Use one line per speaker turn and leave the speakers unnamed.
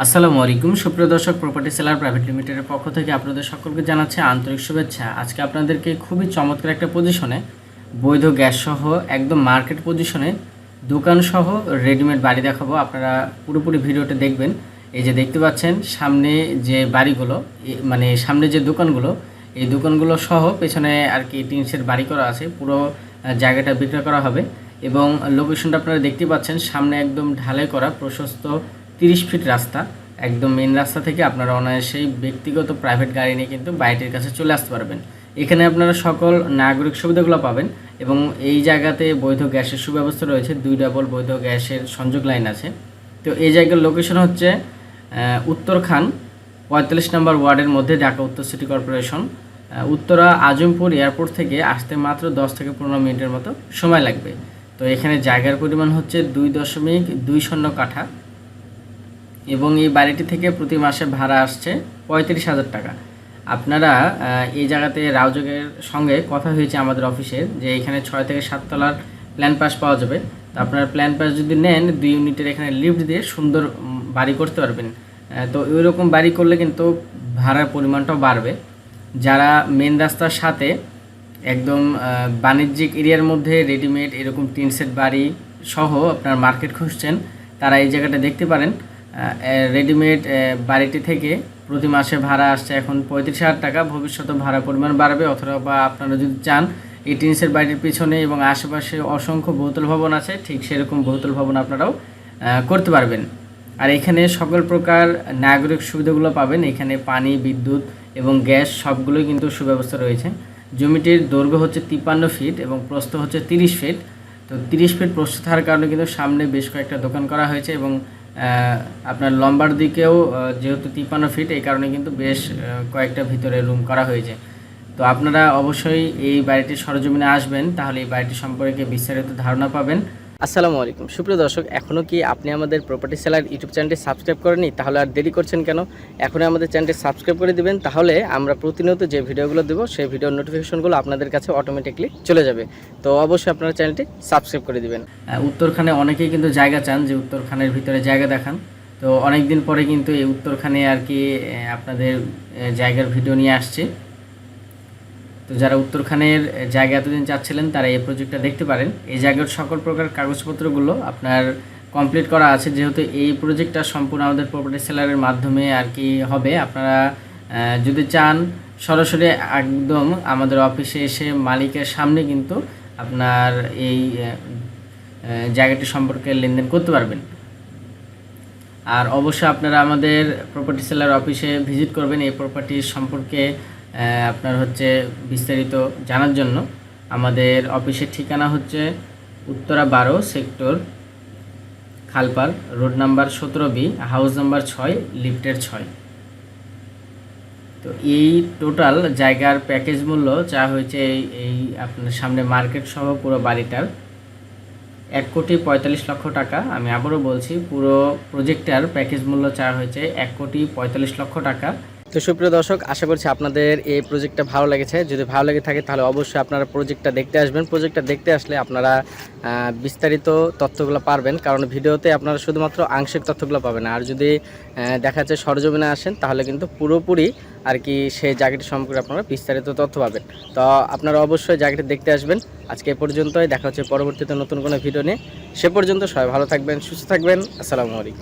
আসসালামু আলাইকুম। সুপ্রিয় দর্শক প্রপার্টি সেলার প্রাইভেট লিমিটেডের পক্ষ থেকে আপনাদের সকলকে জানাচ্ছি আন্তরিক শুভেচ্ছা। আজকে আপনাদেরকে খুবই চমৎকার একটা পজিশনে বৈধ গ্যাস সহ একদম মার্কেট পজিশনে দোকান সহ রেডিমেড বাড়ি দেখাবো। আপনারা পুরোপুরি ভিডিওটা দেখবেন। এই যে দেখতে পাচ্ছেন, সামনে যে বাড়িগুলো মানে সামনে যে দোকানগুলো, এই দোকানগুলো সহ পেছনে আর কি টিনসের বাড়ি করা আছে। পুরো জায়গাটা বিক্রয় করা হবে। এবং লোকেশনটা আপনারা দেখতে পাচ্ছেন, সামনে একদম ঢালাই করা প্রশস্ত তিরিশ ফিট রাস্তা, একদম মেন রাস্তা থেকে আপনারা অনায়াসেই ব্যক্তিগত প্রাইভেট গাড়ি নিয়ে কিন্তু বাড়িটির কাছে চলে আসতে পারবেন। এখানে আপনারা সকল নাগরিক সুবিধাগুলো পাবেন এবং এই জায়গাতে বৈধ গ্যাসের সুব্যবস্থা রয়েছে, দুই ডাবল বৈধ গ্যাসের সংযোগ লাইন আছে। তো এই জায়গার লোকেশন হচ্ছে উত্তরখান, পঁয়তাল্লিশ নম্বর ওয়ার্ডের মধ্যে ঢাকা উত্তর city corporation Uttara Azampur airport থেকে আসতে মাত্র দশ থেকে পনেরো মিনিটের মতো সময় লাগবে। তো এখানে জায়গার পরিমাণ হচ্ছে দুই দশমিক দুই শূন্য কাঠা। এবং এই বাড়িটি থেকে প্রতি মাসে ভাড়া আসছে পঁয়ত্রিশ হাজার টাকা। আপনারা এই জায়গাতে রাউযোগের সঙ্গে কথা হয়েছে আমাদের অফিসের যে এখানে ছয় থেকে সাত তলার প্ল্যান পাস পাওয়া যাবে। তো আপনারা প্ল্যান পাস যদি নেন, দুই ইউনিটের এখানে লিফট দিয়ে সুন্দর বাড়ি করতে পারবেন। তো ওই রকম বাড়ি করলে কিন্তু ভাড়ার পরিমাণটাও বাড়বে। যারা মেন রাস্তার সাথে একদম বাণিজ্যিক এরিয়ার মধ্যে রেডিমেড এরকম টিন সেট বাড়ি সহ আপনার মার্কেট খুঁজছেন, তারা এই জায়গাটা দেখতে পারেন। রেডিমেড বাড়িটি থেকে প্রতি মাসে ভাড়া আসছে এখন পঁয়ত্রিশ হাজার টাকা। ভবিষ্যতে ভাড়া পরিমাণ বাড়বে, অথবা আপনারা যদি চান, এই টিনসের বাড়ির পিছনে এবং আশেপাশে অসংখ্য বহুতল ভবন আছে, ঠিক সেরকম বহুতল ভবন আপনারাও করতে পারবেন। আর এখানে সকল প্রকার নাগরিক সুবিধাগুলো পাবেন। এখানে পানি, বিদ্যুৎ এবং গ্যাস সবগুলোই কিন্তু সুব্যবস্থা রয়েছে। জমিটির দৈর্ঘ্য হচ্ছে তিপ্পান্ন ফিট এবং প্রস্থ হচ্ছে তিরিশ ফিট। তো তিরিশ ফিট প্রস্থ থাকার কারণে কিন্তু সামনে বেশ কয়েকটা দোকান করা হয়েছে এবং আপনার লম্বার দিকেও যেহেতু তিপ্পান্ন ফিট এই কারণে কিন্তু বেশ কয়েকটা ভিতরে রুম করা হয়েছে। তো আপনারা অবশ্যই এই বাড়িটির সরজমিনে আসবেন, তাহলে এই বাড়িটি সম্পর্কে বিস্তারিত ধারণা পাবেন। আসসালামু আলাইকুম। সুপ্রিয় দর্শক এখনও কি আপনি আমাদের প্রপার্টি সেলার ইউটিউব চ্যানেলটি সাবস্ক্রাইব করেনি তাহলে আর দেরি করছেন কেন? এখনই আমাদের চ্যানেলটি সাবস্ক্রাইব করে দিবেন, তাহলে আমরা প্রতিনিয়ত যে ভিডিওগুলো দেবো, সেই ভিডিওর নোটিফিকেশনগুলো আপনাদের কাছে অটোমেটিকলি চলে যাবে। তো অবশ্যই আপনারা চ্যানেলটি সাবস্ক্রাইব করে দিবেন। উত্তরখানে অনেকেই কিন্তু জায়গা চান যে উত্তরখানের ভিতরে জায়গা দেখান। তো অনেক দিন পরে কিন্তু এই উত্তরখানে আর কি আপনাদের জায়গার ভিডিও নিয়ে আসছে। তো যারা উত্তরখানের জায়গা এতদিন চাচ্ছিলেন, তারা এই প্রজেক্টটা দেখতে পারেন। এই জায়গার সকল প্রকার কাগজপত্রগুলো আপনার কমপ্লিট করা আছে। যেহেতু এই প্রজেক্টটা সম্পূর্ণ আমাদের প্রপার্টি সেলারের মাধ্যমে আর কি হবে, আপনারা যদি চান, সরাসরি একদম আমাদের অফিসে এসে মালিকের সামনে কিন্তু আপনার এই জায়গাটি সম্পর্কে লেনদেন করতে পারবেন। আর অবশ্যই আপনারা আমাদের প্রপার্টি সেলার অফিসে ভিজিট করবেন। এই প্রপার্টি সম্পর্কে আপনার হচ্ছে বিস্তারিত জানার জন্য। আমাদের অফিসের ঠিকানা হচ্ছে উত্তরা বারো সেক্টর খালপার, রোড নাম্বার সতেরো বি, হাউস নাম্বার ছয়, লিফটের ছয়। তো এই টোটাল জায়গার প্যাকেজ মূল্য যা হয়েছে এই এই আপনার সামনে মার্কেট সহ পুরো বাড়িটার এক কোটি পঁয়তাল্লিশ লক্ষ টাকা। আমি আবারও বলছি, পুরো প্রজেক্টের প্যাকেজ মূল্য চাওয়া হয়েছে এক কোটি পঁয়তাল্লিশ লক্ষ টাকা। তো সুপ্রিয় দর্শক, আশা করছি আপনাদের এই প্রজেক্টটা ভালো লেগেছে। যদি ভালো লেগে থাকে, তাহলে অবশ্যই আপনারা প্রজেক্টটা দেখতে আসবেন। প্রজেক্টটা দেখতে আসলে আপনারা বিস্তারিত তথ্যগুলো পারবেন। কারণ ভিডিওতে আপনারা শুধুমাত্র আংশিক তথ্যগুলো পাবেন আর যদি দেখা যাচ্ছে সরজমিনে আসেন, তাহলে কিন্তু পুরোপুরি আর কি সেই জায়গাটি সম্পর্কে আপনারা বিস্তারিত তথ্য পাবেন। তো আপনারা অবশ্যই জায়গাটি দেখতে আসবেন। আজকে এ পর্যন্তই। দেখা হচ্ছে পরবর্তীতে নতুন কোনো ভিডিও নিয়ে। সে পর্যন্ত সবাই ভালো থাকবেন, সুস্থ থাকবেন। আসসালামু আলাইকুম।